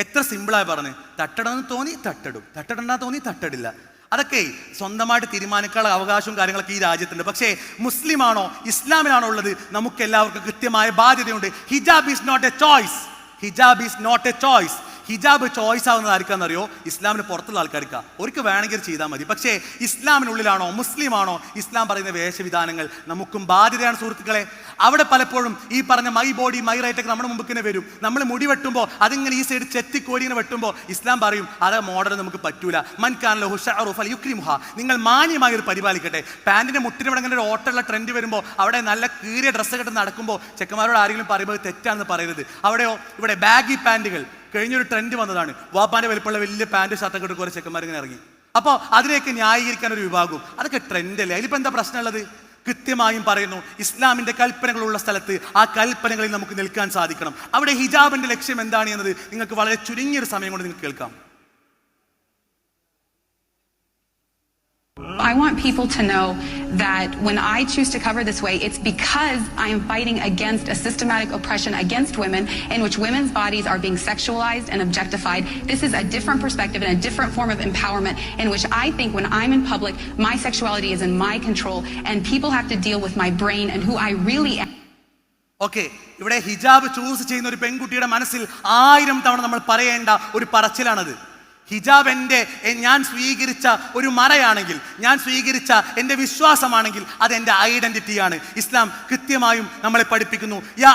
എത്ര സിമ്പിളായി പറഞ്ഞു തട്ടണമെന്ന് തോന്നി തട്ടടും തട്ടടണ്ടാ തോന്നി തട്ടടില്ല. അതൊക്കെ സ്വന്തമായിട്ട് തീരുമാനിക്കാനുള്ള അവകാശവും കാര്യങ്ങളൊക്കെ ഈ രാജ്യത്തുണ്ട്. പക്ഷേ മുസ്ലിമാണോ ഇസ്ലാമിലാണോ ഉള്ളത്? നമുക്ക് എല്ലാവർക്കും കൃത്യമായ ബാധ്യതയുണ്ട്. Hijab is not a choice hijab is not a choice hijab choice ആവുന്നത് ആർക്കാണെന്നറിയോ ഇസ്ലാമിന് പുറത്തുള്ള ആൾക്കാർക്കാ. അവർക്ക് വേണമെങ്കിൽ ചെയ്താൽ മതി. പക്ഷേ ഇസ്ലാമിനുള്ളിലാണോ മുസ്ലിമാണോ ഇസ്ലാം പറയുന്ന വേഷവിധാനങ്ങൾ? നമുക്കും ബാധ്യതയാണ് സുഹൃത്തുക്കളെ. അവിടെ പലപ്പോഴും ഈ പറഞ്ഞ മൈ ബോഡി മൈ റൈറ്റ് ഒക്കെ നമ്മുടെ മുമ്പ് ഇങ്ങനെ വരും. നമ്മൾ മുടി വെട്ടുമ്പോൾ അതിങ്ങനെ ഈ സൈഡ് ചെത്തിക്കോടിങ്ങനെ വെട്ടുമ്പോൾ ഇസ്ലാം പറയും അത് മോഡൽ നമുക്ക് പറ്റൂല. മൻകാനല്ലോ ഹുഷാറുഫ് അൽ യുക്രിമുഹ നിങ്ങൾ മാന്യമായി ഒരു പരിപാലിക്കട്ടെ. പാന്റിന്റെ മുട്ടിന് ഇവിടെ ഇങ്ങനെ ഒരു ഓട്ടമുള്ള ട്രെൻഡ് വരുമ്പോൾ അവിടെ നല്ല കീറിയ ഡ്രസ്സ് കെട്ട് നടക്കുമ്പോൾ ചെക്കന്മാരോട് ആരെങ്കിലും പറയുമ്പോൾ തെറ്റാണെന്ന് പറയരുത്. അവിടെയോ? ഇവിടെ ബാഗി പാന്റുകൾ കഴിഞ്ഞൊരു ട്രെൻഡ് വന്നതാണ്. വാപ്പാന്റെ വലിപ്പമുള്ള വലിയ പാന്റ് ഷർട്ടൊക്കെ ഇട്ട് കുറേ ചെക്കന്മാർ ഇങ്ങനെ ഇറങ്ങി. അപ്പോൾ അതിനെയൊക്കെ ന്യായീകരിക്കാൻ ഒരു വിഭാഗവും അതൊക്കെ ട്രെൻഡ് അല്ലേ? അതിലിപ്പോൾ എന്താ പ്രശ്നമുള്ളത്? കൃത്യമായും പറയുന്നു ഇസ്ലാമിന്റെ കൽപ്പനകളുള്ള സ്ഥലത്ത് ആ കൽപ്പനകളിൽ നമുക്ക് നിൽക്കാൻ സാധിക്കണം. അവിടെ ഹിജാബിന്റെ ലക്ഷ്യം എന്താണ് എന്നത് നിങ്ങൾക്ക് വളരെ ചുരുങ്ങിയൊരു സമയം കൊണ്ട് നിങ്ങൾക്ക് കേൾക്കാം. I want people to know that when I choose to cover this way, it's because I am fighting against a systematic oppression against women in which women's bodies are being sexualized and objectified. This is a different perspective and a different form of empowerment in which I think when I'm in public, my sexuality is in my control and people have to deal with my brain and who I really am. Okay ഇവിടെ ഹിജാബ് ചൂസ് ചെയ്യുന്ന ഒരു പെൺകുട്ടിയുടെ മനസ്സിൽ ആയിരം തവണ നമ്മൾ പറയേണ്ട ഒരു പറച്ചിലാണത് ഹിജാബ് എന്റെ ഞാൻ സ്വീകരിച്ച ഒരു മറയാണെങ്കിൽ ഞാൻ സ്വീകരിച്ച എന്റെ വിശ്വാസമാണെങ്കിൽ അത് എന്റെ ഐഡന്റിറ്റിയാണ് ഇസ്ലാം കൃത്യമായും നമ്മളെ പഠിപ്പിക്കുന്നു. യാ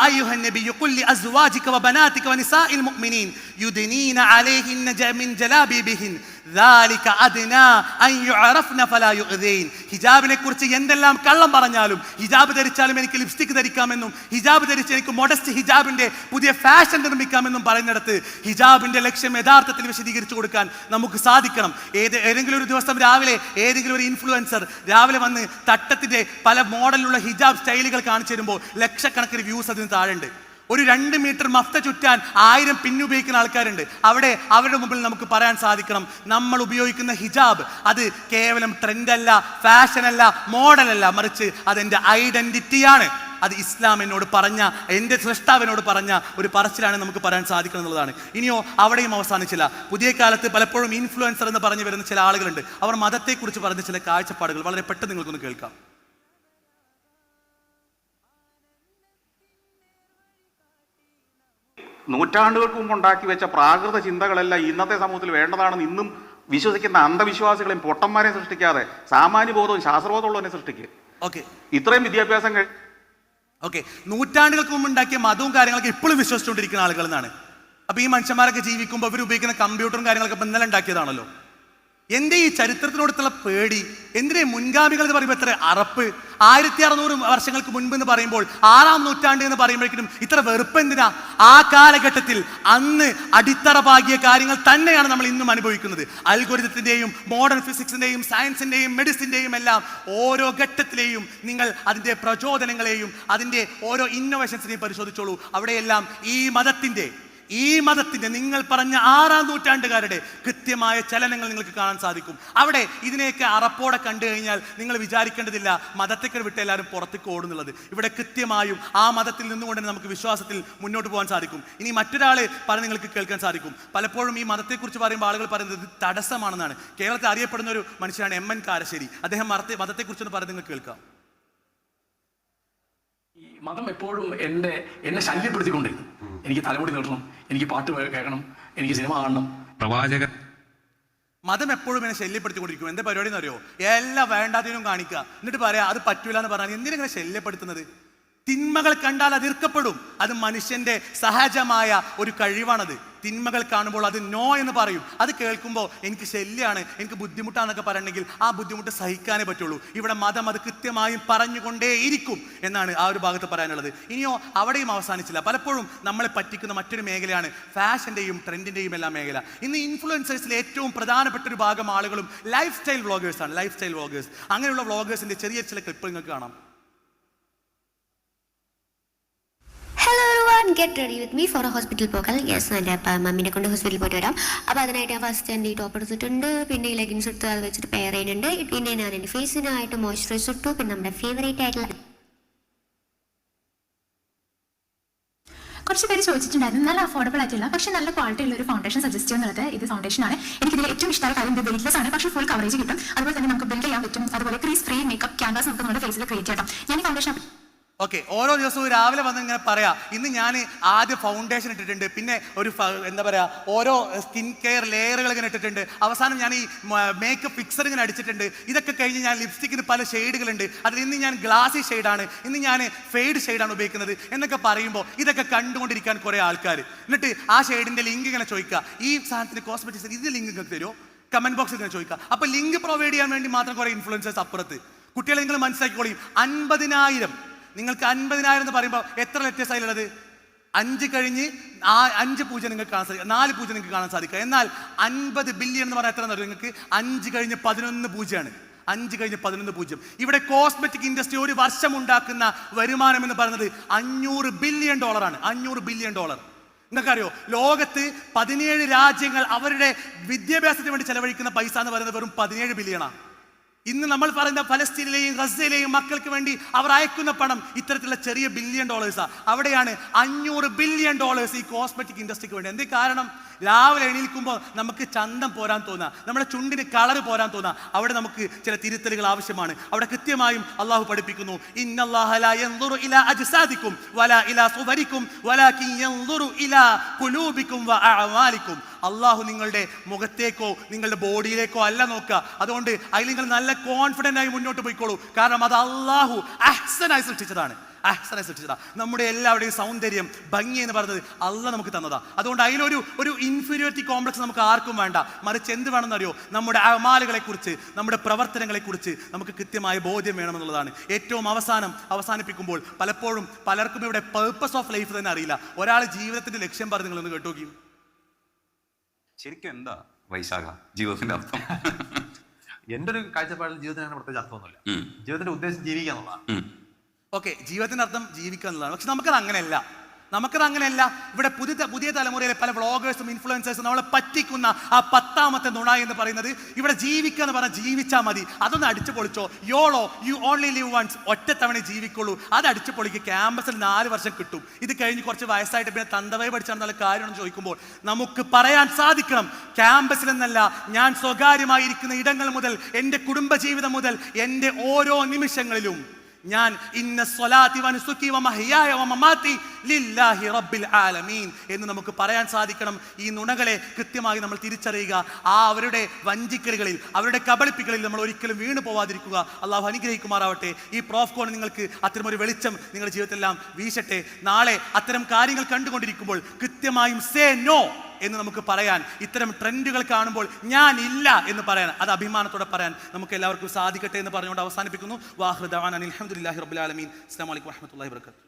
ذلك ادنا ان يعرفنا فلا يؤذين. ഹിജാബിനെ കുറിച്ച് എന്തെല്ലാം കള്ളം പറഞ്ഞാലും ഹിജാബ് ധരിച്ചാലും എനിക്ക് ലിപ്സ്റ്റിക് ധരിക്കാമെന്നും ഹിജാബ് ധരിച്ച് എനിക്ക് മൊഡസ്റ്റ് ഹിജാബിന്റെ പുതിയ ഫാഷൻ നിർമ്മിക്കാമെന്നും പറയുന്നിടത്ത് ഹിജാബിന്റെ ലക്ഷ്യം യഥാർത്ഥത്തിൽ വിശദീകരിച്ചു കൊടുക്കാൻ നമുക്ക് സാധിക്കണം. ഏത് ഏതെങ്കിലും ഒരു ദിവസം രാവിലെ ഏതെങ്കിലും ഒരു ഇൻഫ്ലുവൻസർ രാവിലെ വന്ന് തട്ടത്തിന്റെ പല മോഡലിലുള്ള ഹിജാബ് സ്റ്റൈലുകൾ കാണിച്ചു തരുമ്പോൾ ലക്ഷക്കണക്കിന് വ്യൂസ് അതിന് താഴെയുണ്ട്. ഒരു രണ്ട് മീറ്റർ മഫ്ത ചുറ്റാൻ ആയിരം പിന്നുപയോഗിക്കുന്ന ആൾക്കാരുണ്ട്. അവിടെ അവരുടെ മുമ്പിൽ നമുക്ക് പറയാൻ സാധിക്കണം. നമ്മൾ ഉപയോഗിക്കുന്ന ഹിജാബ് അത് കേവലം ട്രെൻഡല്ല ഫാഷനല്ല മോഡലല്ല മറിച്ച് അതെന്റെ ഐഡന്റിറ്റിയാണ്. അത് ഇസ്ലാം എന്നോട് പറഞ്ഞ എന്റെ സൃഷ്ടാവിനോട് പറഞ്ഞ ഒരു പറച്ചിലാണ് നമുക്ക് പറയാൻ സാധിക്കണം എന്നുള്ളതാണ്. ഇനിയോ അവിടെയും അവസാനിച്ചില്ല. പുതിയ കാലത്ത് പലപ്പോഴും ഇൻഫ്ലുവൻസർ എന്ന് പറഞ്ഞു വരുന്ന ചില ആളുകളുണ്ട്. അവർ മതത്തെക്കുറിച്ച് പറഞ്ഞ ചില കാഴ്ചപ്പാടുകൾ. വളരെ പെട്ടെന്ന് നിങ്ങൾക്കൊന്ന് കേൾക്കാം. നൂറ്റാണ്ടുകൾക്ക് മുമ്പ് ഉണ്ടാക്കി വെച്ച പ്രാകൃത ചിന്തകളെല്ലാം ഇന്നത്തെ സമൂഹത്തിൽ വേണ്ടതാണെന്ന് ഇന്നും വിശ്വസിക്കുന്ന അന്ധവിശ്വാസികളെയും പൊട്ടന്മാരെയും സൃഷ്ടിക്കാതെ സാമാന്യബോധവും ശാസ്ത്രബോധമുള്ളവനെ സൃഷ്ടിക്കുക. ഓക്കെ. ഇത്രയും വിദ്യാഭ്യാസം ഓക്കെ. നൂറ്റാണ്ടുകൾക്ക് മുമ്പ് ഉണ്ടാക്കിയ മതവും കാര്യങ്ങളൊക്കെ ഇപ്പോഴും വിശ്വസിച്ചുകൊണ്ടിരിക്കുന്ന ആളുകൾ എന്നാണ്. അപ്പൊ ഈ മനുഷ്യന്മാരൊക്കെ ജീവിക്കുമ്പോൾ അവർ ഉപയോഗിക്കുന്ന കമ്പ്യൂട്ടറും കാര്യങ്ങളൊക്കെ ഇന്നലെ ഉണ്ടാക്കിയതാണല്ലോ. എന്റെ ഈ ചരിത്രത്തിനോടുത്തുള്ള പേടി? എന്തിനെ മുൻഗാമികൾ എന്ന് പറയുമ്പോൾ എത്ര അറപ്പ്? ആയിരത്തി അറുന്നൂറ് വർഷങ്ങൾക്ക് മുൻപ് എന്ന് പറയുമ്പോൾ ആറാം നൂറ്റാണ്ട് എന്ന് പറയുമ്പോഴേക്കും ഇത്ര വെറുപ്പ് എന്തിനാ? ആ കാലഘട്ടത്തിൽ അന്ന് അടിത്തറ പാകിയ കാര്യങ്ങൾ തന്നെയാണ് നമ്മൾ ഇന്നും അനുഭവിക്കുന്നത്. അൽഗോരിതത്തിന്റെയും മോഡേൺ ഫിസിക്സിന്റെയും സയൻസിന്റെയും മെഡിസിന്റെയും എല്ലാം ഓരോ ഘട്ടത്തിലെയും നിങ്ങൾ അതിന്റെ പ്രചോദനങ്ങളെയും അതിന്റെ ഓരോ ഇന്നോവേഷൻസിനെയും പരിശോധിച്ചോളൂ. അവിടെയെല്ലാം ഈ മതത്തിന്റെ ഈ മതത്തിന്റെ നിങ്ങൾ പറഞ്ഞ ആറാം നൂറ്റാണ്ടുകാരുടെ കൃത്യമായ ചലനങ്ങൾ നിങ്ങൾക്ക് കാണാൻ സാധിക്കും. അവിടെ ഇതിനെയൊക്കെ അറപ്പോടെ കണ്ടു കഴിഞ്ഞാൽ നിങ്ങൾ വിചാരിക്കേണ്ടതില്ല മതത്തേക്ക് വിട്ട് എല്ലാവരും പുറത്തേക്ക് ഓടുന്നുള്ളത്. ഇവിടെ കൃത്യമായും ആ മതത്തിൽ നിന്നുകൊണ്ട് തന്നെ നമുക്ക് വിശ്വാസത്തിൽ മുന്നോട്ട് പോകാൻ സാധിക്കും. ഇനി മറ്റൊരാൾ പറഞ്ഞ് നിങ്ങൾക്ക് കേൾക്കാൻ സാധിക്കും. പലപ്പോഴും ഈ മതത്തെക്കുറിച്ച് പറയുമ്പോൾ ആളുകൾ പറയുന്നത് തടസ്സമാണെന്നാണ്. കേരളത്തിൽ അറിയപ്പെടുന്ന ഒരു മനുഷ്യനാണ് എം എൻ കാരശ്ശേരി. അദ്ദേഹം മതത്തെ മതത്തെക്കുറിച്ചൊന്ന് പറയുന്നത് നിങ്ങൾ കേൾക്കാം. മതം എപ്പോഴും എന്റെ എന്നെ ശല്യപ്പെടുത്തിക്കൊണ്ടിരുന്നു എനിക്ക് തലമുടി നീട്ടണം എനിക്ക് പാട്ട് കേൾക്കണം എനിക്ക് സിനിമ കാണണം. പ്രവാചകൻ. മതം എപ്പോഴും എന്നെ ശല്യപ്പെടുത്തിക്കൊണ്ടിരിക്കും. എന്താ പരിപാടി എന്ന് അറിയോ എല്ലാ വേണ്ടാത്തതിനും കാണിക്കുക. എന്നിട്ട് പറയാ അത് പറ്റൂല എന്ന് പറഞ്ഞാൽ എന്തിനെ ശല്യപ്പെടുത്തുന്നത്? തിന്മകൾ കണ്ടാൽ അതിർക്കപ്പെടും. അത് മനുഷ്യന്റെ സഹജമായ ഒരു കഴിവാണത്. തിന്മകൾ കാണുമ്പോൾ അത് നോ എന്ന് പറയും. അത് കേൾക്കുമ്പോൾ എനിക്ക് ശല്യമാണ് എനിക്ക് ബുദ്ധിമുട്ടാണെന്നൊക്കെ പറയണമെങ്കിൽ ആ ബുദ്ധിമുട്ട് സഹിക്കാനേ പറ്റുള്ളൂ. ഇവിടെ മതം അത് കൃത്യമായും പറഞ്ഞുകൊണ്ടേയിരിക്കും എന്നാണ് ആ ഒരു ഭാഗത്ത് പറയാനുള്ളത്. ഇനിയോ അവിടെയും അവസാനിച്ചില്ല. പലപ്പോഴും നമ്മളെ പറ്റിക്കുന്ന മറ്റൊരു മേഖലയാണ് ഫാഷന്റെയും ട്രെൻഡിന്റെയും എല്ലാം മേഖല. ഇന്ന് ഇൻഫ്ലുവൻസേഴ്സിലെ ഏറ്റവും പ്രധാനപ്പെട്ട ഒരു ഭാഗം ആളുകളും ലൈഫ് സ്റ്റൈൽ വ്ളോഗേഴ്സാണ് ലൈഫ് സ്റ്റൈൽ വ്ളോഗേഴ്സ് അങ്ങനെയുള്ള വ്ളോഗേഴ്സിന്റെ ചെറിയ ചില ക്ലിപ്പ് നിങ്ങൾക്ക് കാണാം. Get ready with me for hospital പോകാൻ യെസ് എന്റെ അപ്പം മമ്മീനെ കൊണ്ട് ഹോസ്പിറ്റലിൽ പോയിട്ട് വരാം. അപ്പോൾ അതിനായിട്ട് ഞാൻ ഫസ്റ്റ് എന്റെ ഈ ടോപ്പ് എടുത്തിട്ടുണ്ട്. പിന്നെ ഈ ലെഗിൻസ് എടുത്ത് അത് വെച്ചിട്ട് പെയർ ചെയ്യുന്നുണ്ട്. പിന്നെ ഞാൻ എന്റെ ഫേസിനായിട്ട് മോയ്സ്ചറൈസ് ഇട്ടു. പിന്നെ നമ്മുടെ ഫേവറേറ്റ് ആയിട്ടുള്ള കുറച്ച് പേര് ചോദിച്ചിട്ടുണ്ടായിരുന്നു. നല്ല അഫോർഡബിൾ ആയിട്ടുള്ള പക്ഷേ നല്ല ക്വാളിറ്റി ഉള്ള ഒരു ഫൗണ്ടേഷൻ സജസ്റ്റ് ചെയ്യുന്നത് ഇത് ഫൗണ്ടേഷൻ ആണ്. എനിക്ക് ഇതിൽ ഏറ്റവും ഇഷ്ടമായ കാര്യം ഇത് വെയിറ്റ്ലെസ് ആണ്. പക്ഷേ ഫുൾ കവറേജ് കിട്ടും. അതുപോലെ തന്നെ നമുക്ക് ബിൽഡ് ചെയ്യാൻ പറ്റും. അതുപോലെ ക്രീസ് ഫ്രീ മേക്കപ്പ് ക്യാൻവാസ് നമുക്ക് നമ്മുടെ ഫേസിൽ ക്രിയേറ്റ് ചെയ്യാം ഞാൻ ഫൗണ്ടേഷൻ ഓക്കെ ഓരോ ദിവസവും രാവിലെ വന്ന് ഇങ്ങനെ പറയാ ഇന്ന് ഞാൻ ആദ്യ ഫൗണ്ടേഷൻ ഇട്ടിട്ടുണ്ട് പിന്നെ ഒരു എന്താ പറയുക ഓരോ സ്കിൻ കെയർ ലെയറുകൾ ഇങ്ങനെ ഇട്ടിട്ടുണ്ട് അവസാനം ഞാൻ ഈ മേക്കപ്പ് ഫിക്സർ ഇങ്ങനെ അടിച്ചിട്ടുണ്ട് ഇതൊക്കെ കഴിഞ്ഞ് ഞാൻ ലിപ്സ്റ്റിക്കിന് പല ഷെയ്ഡുകളുണ്ട് അതിൽ ഇന്ന് ഞാൻ ഗ്ലാസി ഷെയ്ഡാണ് ഇന്ന് ഞാൻ ഫെയ്ഡ് ഷെയ്ഡാണ് ഉപയോഗിക്കുന്നത് എന്നൊക്കെ പറയുമ്പോൾ ഇതൊക്കെ കണ്ടുകൊണ്ടിരിക്കാൻ കുറേ ആൾക്കാർ എന്നിട്ട് ആ ഷെയ്ഡിന്റെ ലിങ്ക് ഇങ്ങനെ ചോദിക്കുക ഈ സാധനത്തിന് കോസ്മെറ്റിക്സ് ഇത് ലിങ്ക് ഇങ്ങനെ തരുമോ കമന്റ് ബോക്സിൽ ഇങ്ങനെ ചോദിക്കുക അപ്പോൾ ലിങ്ക് പ്രൊവൈഡ് ചെയ്യാൻ വേണ്ടി മാത്രം കുറേ ഇൻഫ്ലുവൻസേഴ്സ് അപ്പുറത്ത്. കുട്ടികളെ നിങ്ങൾ മനസ്സിലാക്കിക്കോളിയും അൻപതിനായിരം നിങ്ങൾക്ക് അൻപതിനായിരം എന്ന് പറയുമ്പോൾ എത്ര ലെറ്റേഴ്സ് അതിലുള്ളത് അഞ്ച് കഴിഞ്ഞ് ആ അഞ്ച് പൂജ നിങ്ങൾക്ക് കാണാൻ സാധിക്കും. നാല് പൂജ നിങ്ങൾക്ക് കാണാൻ സാധിക്കുക എന്നാൽ അൻപത് ബില്യൺ എന്ന് പറഞ്ഞാൽ എത്ര എന്ന് നിങ്ങൾക്ക്? അഞ്ച് കഴിഞ്ഞ് പതിനൊന്ന് പൂജയാണ്. അഞ്ച് കഴിഞ്ഞ് പതിനൊന്ന് പൂജ്യം. ഇവിടെ കോസ്മെറ്റിക് ഇൻഡസ്ട്രി ഒരു വർഷം ഉണ്ടാക്കുന്ന വരുമാനം എന്ന് പറയുന്നത് അഞ്ഞൂറ് ബില്യൺ ഡോളറാണ് അഞ്ഞൂറ് ബില്യൺ ഡോളർ നിങ്ങൾക്കറിയോ? ലോകത്ത് പതിനേഴ് രാജ്യങ്ങൾ അവരുടെ വിദ്യാഭ്യാസത്തിന് വേണ്ടി ചെലവഴിക്കുന്ന പൈസ എന്ന് പറയുന്നത് വെറും പതിനേഴ് ബില്യണാണ് ഇന്ന് നമ്മൾ പറയുന്ന ഫലസ്തീനിലെയും ഗസയിലെയും മക്കൾക്ക് വേണ്ടി അവർ അയക്കുന്ന പണം ഇത്തരത്തിലുള്ള ചെറിയ ബില്യൺ ഡോളേഴ്സാണ് അവിടെയാണ് അഞ്ഞൂറ് ബില്യൺ ഡോളേഴ്സ് ഈ കോസ്മെറ്റിക് ഇൻഡസ്ട്രിക്ക് വേണ്ടി. എന്തേ കാരണം? രാവിലെ എണീൽക്കുമ്പോൾ നമുക്ക് ചന്തം പോരാൻ തോന്നുക നമ്മുടെ ചുണ്ടിന് കളർ പോരാൻ തോന്നുക അവിടെ നമുക്ക് ചില തിരുത്തലുകൾ ആവശ്യമാണ്. അവിടെ കൃത്യമായും അള്ളാഹു പഠിപ്പിക്കുന്നു അള്ളാഹു നിങ്ങളുടെ മുഖത്തേക്കോ നിങ്ങളുടെ ബോഡിയിലേക്കോ അല്ല നോക്കുക. അതുകൊണ്ട് അതിൽ നിങ്ങൾ നല്ല കോൺഫിഡന്റ് ആയി മുന്നോട്ട് പോയിക്കോളൂ. കാരണം അത് അള്ളാഹു അഹ്സനായി സൃഷ്ടിച്ചതാണ്. അഹ്സനായി സൃഷ്ടിച്ചതാ. നമ്മുടെ എല്ലാവരുടെയും സൗന്ദര്യം ഭംഗി എന്ന് പറഞ്ഞത് അല്ല നമുക്ക് തന്നതാ. അതുകൊണ്ട് അതിലൊരു ഒരു ഇൻഫീരിയോറിറ്റി കോംപ്ലക്സ് നമുക്ക് ആർക്കും വേണ്ട. മറിച്ച് എന്ത് വേണമെന്നറിയോ? നമ്മുടെ അമാലുകളെ കുറിച്ച് നമ്മുടെ പ്രവർത്തനങ്ങളെ കുറിച്ച് നമുക്ക് കൃത്യമായ ബോധ്യം വേണമെന്നുള്ളതാണ്. ഏറ്റവും അവസാനം അവസാനിപ്പിക്കുമ്പോൾ പലപ്പോഴും പലർക്കും ഇവിടെ പേർപ്പസ് ഓഫ് ലൈഫ് തന്നെ അറിയില്ല. ഒരാൾ ജീവിതത്തിന്റെ ലക്ഷ്യം പറഞ്ഞു നിങ്ങളൊന്ന് കേട്ടോ ശരിക്കും എന്താ വൈശാഖ? ജീവിതത്തിന്റെ അർത്ഥം? എന്റെ ഒരു കാഴ്ചപ്പാടിൽ ജീവിതത്തിന് പ്രത്യേകിച്ച് അർത്ഥമൊന്നുമില്ല. ജീവിതത്തിന്റെ ഉദ്ദേശം ജീവിക്കുക എന്നുള്ളതാണ്. ഓക്കെ ജീവിതത്തിന്റെ അർത്ഥം ജീവിക്കുക എന്നുള്ളതാണ്. പക്ഷെ നമുക്കത് അങ്ങനെയല്ല. നമുക്കത് അങ്ങനെയല്ല. ഇവിടെ പുതിയ പുതിയ തലമുറയിലെ പല വ്ളോഗേഴ്സും ഇൻഫ്ലുവൻസേഴ്സും നമ്മളെ പറ്റിക്കുന്ന ആ പത്താമത്തെ നുണ എന്ന് പറയുന്നത് ഇവിടെ ജീവിക്കുക എന്ന് പറഞ്ഞാൽ ജീവിച്ചാൽ മതി. അതൊന്ന് അടിച്ചു പൊളിച്ചോ. YOLO you only live once ഒറ്റത്തവണ തവണ ജീവിക്കുള്ളൂ. അത് അടിച്ചു പൊളിക്ക്. ക്യാമ്പസിൽ നാല് വർഷം കിട്ടും. ഇത് കഴിഞ്ഞ് കുറച്ച് വയസ്സായിട്ട് പിന്നെ തന്തവയെ പഠിച്ചാൽ നല്ല കാര്യമെന്ന് ചോദിക്കുമ്പോൾ നമുക്ക് പറയാൻ സാധിക്കണം. ക്യാമ്പസിൽ എന്നല്ല ഞാൻ സ്വകാര്യമായിരിക്കുന്ന ഇടങ്ങൾ മുതൽ എന്റെ കുടുംബജീവിതം മുതൽ എന്റെ ഓരോ നിമിഷങ്ങളിലും ഞാൻ ഇന്ന സ്വലാത്തി വനുസുക്കി വമഹിയായ വമമാത്തി ലില്ലാഹി റബ്ബിൽ ആലമീൻ എന്ന് നമുക്ക് പറയാൻ സാധിക്കണം. ഈ നുണകളെ കൃത്യമായി നമ്മൾ തിരിച്ചറിയുക. ആ അവരുടെ വഞ്ചിക്കലുകളിൽ അവരുടെ കബളിപ്പിക്കലിൽ നമ്മൾ ഒരിക്കലും വീണു പോവാതിരിക്കുക. അള്ളാഹു അനുഗ്രഹിക്കുമാറാവട്ടെ. ഈ പ്രോഫ് കോൺ നിങ്ങൾക്ക് അത്തരമൊരു വെളിച്ചം നിങ്ങളുടെ ജീവിതത്തിലെല്ലാം വീശട്ടെ. നാളെ അത്തരം കാര്യങ്ങൾ കണ്ടുകൊണ്ടിരിക്കുമ്പോൾ കൃത്യമായും സേ നോ എന്ന് നമുക്ക് പറയാൻ ഇത്തരം ട്രെൻഡുകൾ കാണുമ്പോൾ ഞാൻ ഇല്ല എന്ന് പറയാൻ അത് അഭിമാനത്തോടെ പറയാൻ നമുക്ക് എല്ലാവർക്കും സാധിക്കട്ടെ എന്ന് പറഞ്ഞുകൊണ്ട് അവസാനിപ്പിക്കുന്നു. വാഹൃദാൻ അലഹമുല്ലാഹി റബുലാലമീൻ അസ്സാം വലൈക്കും വാഹമത്തല്ലാഹി വർക്കാത്തു